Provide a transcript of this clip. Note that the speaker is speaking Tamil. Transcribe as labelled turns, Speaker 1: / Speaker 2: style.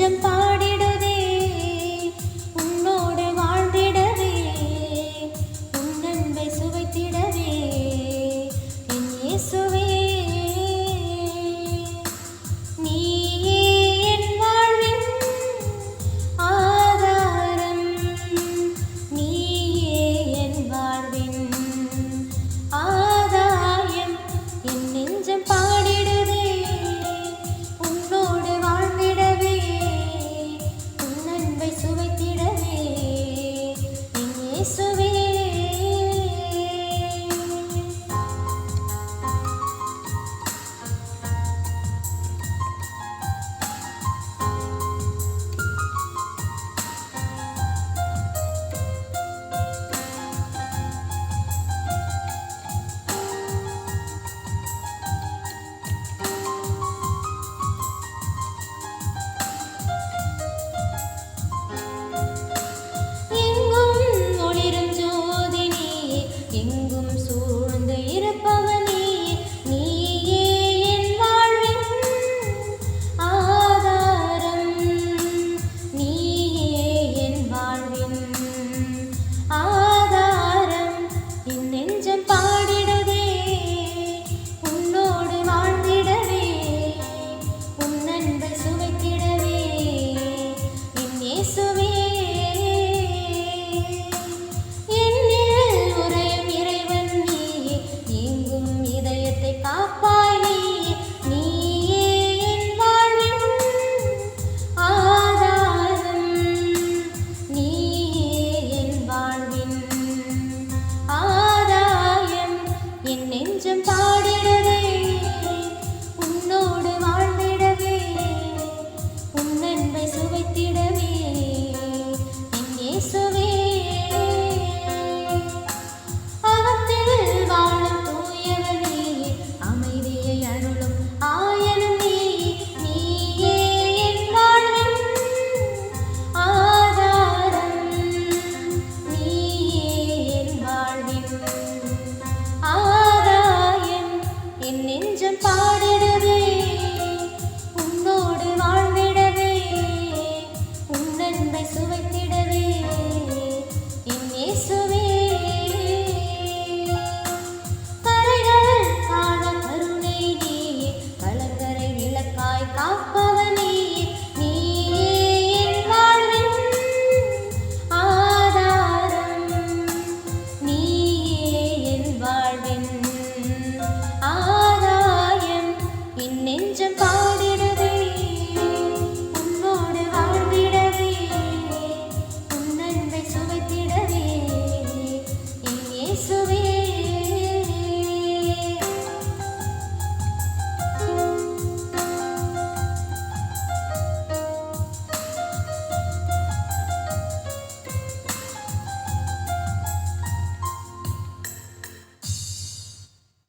Speaker 1: கொஞ்சம் பாட பாடிடவே உன்னோடு வாழ்ந்திடவே உன்னன்மை சுவைத்து நெஞ்ச